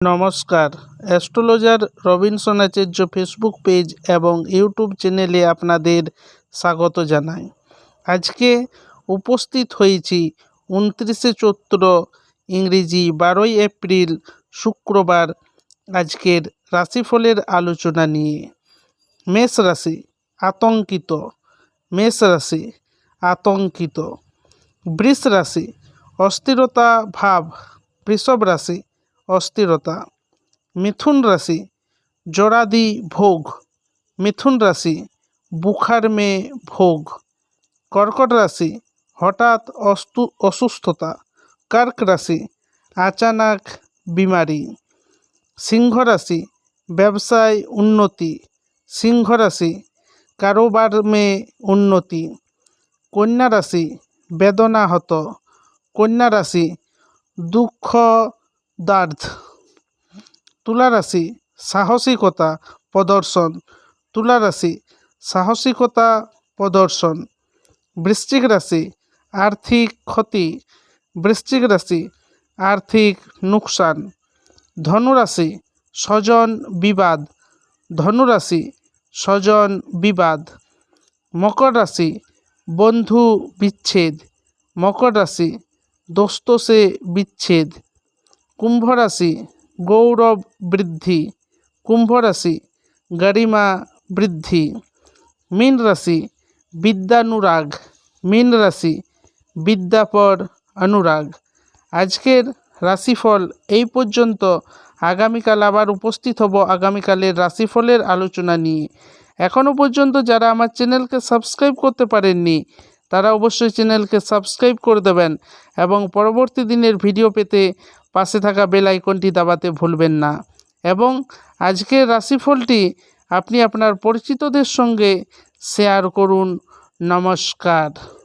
নমস্কার। Astrologer Robinson Acharya Facebook page এবং YouTube চ্যানেলে আপনাদের স্বাগত জানাই। আজকে উপস্থিত হয়েছি উনত্রিশে চৈত্র ইংরেজি বারোই এপ্রিল শুক্রবার আজকের রাশিফলের আলোচনা নিয়ে। মেষ রাশি আতঙ্কিত, মেষ রাশি আতঙ্কিত। বৃষ রাশি অস্থিরতা ভাব, বৃষভ রাশি অস্থিরতা। মিথুন রাশি জরাদি ভোগ। মিথুন রাশি, বুখার মে ভোগ। কর্কট রাশি, হঠাৎ অস্তু, অসুস্থতা। কর্ক রাশি, আচানক বিমারি। সিংহ রাশি, ব্যবসায় উন্নতি। সিংহ রাশি, কারোবার মে উন্নতি। কন্যা রাশি, বেদনাহত। কন্যা রাশি, দুঃখ দার্থ তুলা রাশি সাহসিকতা প্রদর্শন। তুলা রাশি সাহসিকতা প্রদর্শন। বৃশ্চিক রাশি, আর্থিক ক্ষতি। বৃশ্চিক রাশি, আর্থিক নুকসান। ধনুরাশি, স্বজন বিবাদ। ধনুরাশি, স্বজন বিবাদ। মকর রাশি, বন্ধু বিচ্ছেদ। মকর রাশি দোস্তসে বিচ্ছেদ। কুম্ভ রাশি গৌরব বৃদ্ধি কুম্ভ রাশি গরিমা বৃদ্ধি মীন রাশি বিদ্যানুরাগ মীন রাশি বিদ্যাপর অনুরাগ। আজকের রাশিফল এই পর্যন্ত। আগামীকাল আবার উপস্থিত হব আগামীকালের রাশিফলের আলোচনা নিয়ে। এখনও পর্যন্ত যারা আমার চ্যানেলকে সাবস্ক্রাইব করতে পারেননি, তারা অবশ্যই চ্যানেলকে সাবস্ক্রাইব করে দেবেন এবং পরবর্তী দিনের ভিডিও পেতে পাশে থাকা বেল আইকনটি দাবাতে ভুলবেন না। এবং আজকের রাশিফলটি আপনি আপনার পরিচিতদের সঙ্গে শেয়ার করুন। নমস্কার।